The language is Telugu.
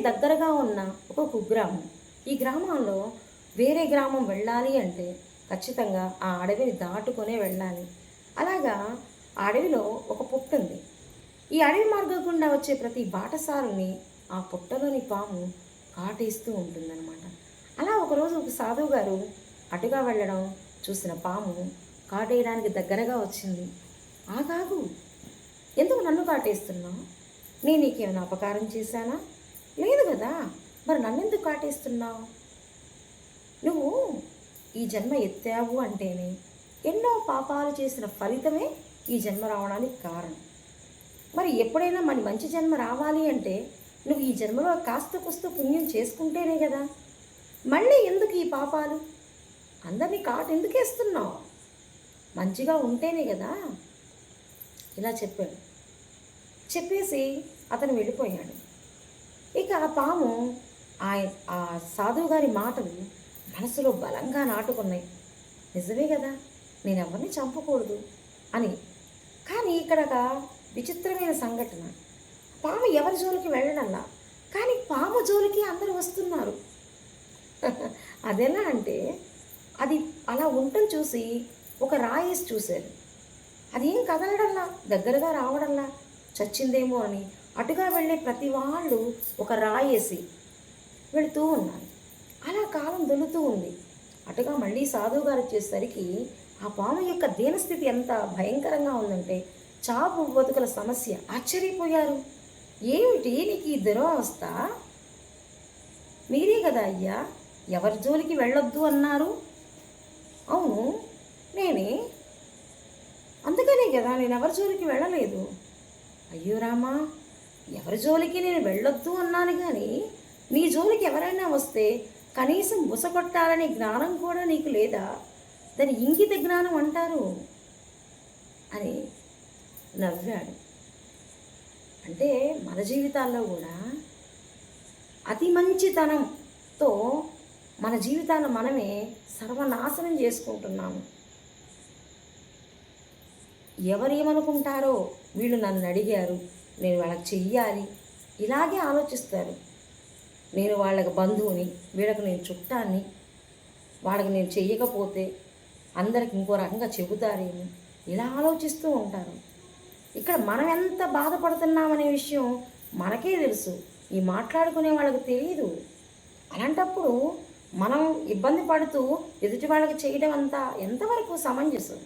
దగ్గరగా ఉన్న ఒక కుగ్రామం. ఈ గ్రామంలో వేరే గ్రామం వెళ్ళాలి అంటే ఖచ్చితంగా ఆ అడవిని దాటుకునే వెళ్ళాలి. అలాగా ఆ అడవిలో ఒక పుట్ట ఉంది. ఈ అడవి మార్గం గుండా వచ్చే ప్రతి బాటసారుని ఆ పుట్టలోని పాము కాటేస్తూ ఉంటుందన్నమాట. అలా ఒకరోజు ఒక సాధువు గారు అటుగా వెళ్ళడం చూసిన పాము కాటేయడానికి దగ్గరగా వచ్చింది. ఆగాగు ఎందుకు నన్ను కాటేస్తున్నావు? నేను నీకేమైనా అపకారం చేశానా? లేదు కదా. మరి నన్ను ఎందుకు కాటేస్తున్నావు? నువ్వు ఈ జన్మ ఎత్తావు అంటేనే ఎన్నో పాపాలు చేసిన ఫలితమే ఈ జన్మ రావడానికి కారణం. మరి ఎప్పుడైనా మరి మంచి జన్మ రావాలి అంటే నువ్వు ఈ జన్మలో కాస్త కుస్తూ పుణ్యం చేసుకుంటేనే కదా. మళ్ళీ ఎందుకు ఈ పాపాలు? అందరినీ కాటు ఎందుకు వేస్తున్నావు మంచిగా ఉంటేనే కదా. ఇలా చెప్పాడు. చెప్పేసి అతను వెళ్ళిపోయాడు. పాము ఆయన ఆ సాధువు గారి మాటలు మనసులో బలంగా నాటుకున్నాయి. నిజమే కదా నేను ఎవరిని చంపకూడదు? అని. కానీ ఇక్కడ ఒక విచిత్రమైన సంఘటన. పాము ఎవరి జోలికి వెళ్ళడల్లా కానీ పాము జోలికి అందరూ వస్తున్నారు. అదెలా అంటే అది అలా ఉండటం చూసి ఒక రాయేసి చూశారు. అది ఏం కదలడంలా దగ్గరగా రావడంలా చచ్చిందేమో అని అటుగా వెళ్ళే ప్రతి వాళ్ళు ఒక రాయేసి వెళుతూ ఉన్నారు. అలా కాలం దొలుతూ ఉంది. అటుగా మళ్ళీ సాధువు గారు వచ్చేసరికి ఆ పాము యొక్క దీనస్థితి ఎంత భయంకరంగా ఉందంటే చాపు బతుకుల సమస్య. ఆశ్చర్యపోయారు. ఏమిటి నీకు ఈ దురవస్థ? మీరే కదా అయ్యా ఎవరి జోలికి వెళ్ళొద్దు అన్నారు. అవును నేనే. అందుకనే కదా నేను ఎవరి జోలికి వెళ్ళలేదు. అయ్యో రామా ఎవరి జోలికి నేను వెళ్ళొద్దు అన్నాను కానీ నీ జోలికి ఎవరైనా వస్తే కనీసం బుసగొట్టాలనే జ్ఞానం కూడా నీకు లేదా? దాని ఇంగిత జ్ఞానం అంటారు. అని నవ్వాడు. అంటే మన జీవితాల్లో కూడా అతి మంచితనంతో మన జీవితాన్ని మనమే సర్వనాశనం చేసుకుంటున్నాము. ఎవరేమనుకుంటారో వీళ్ళు నన్ను అడిగారు. నేను వాళ్ళకి చెయ్యాలి. ఇలాగే ఆలోచిస్తారు. నేను వాళ్ళకి బంధువుని వీళ్ళకి నేను చుట్టాన్ని వాళ్ళకి నేను చెయ్యకపోతే అందరికి ఇంకో రకంగా చెబుతారేమో. ఇలా ఆలోచిస్తూ ఉంటారు. ఇక్కడ మనం ఎంత బాధపడుతున్నామనే విషయం మనకే తెలుసు. ఈ మాట్లాడుకునే వాళ్ళకి తెలియదు అలాంటప్పుడు మనం ఇబ్బంది పడుతూ ఎదుటి వాళ్ళకి చేయడం అంతా ఎంతవరకు సమంజసం?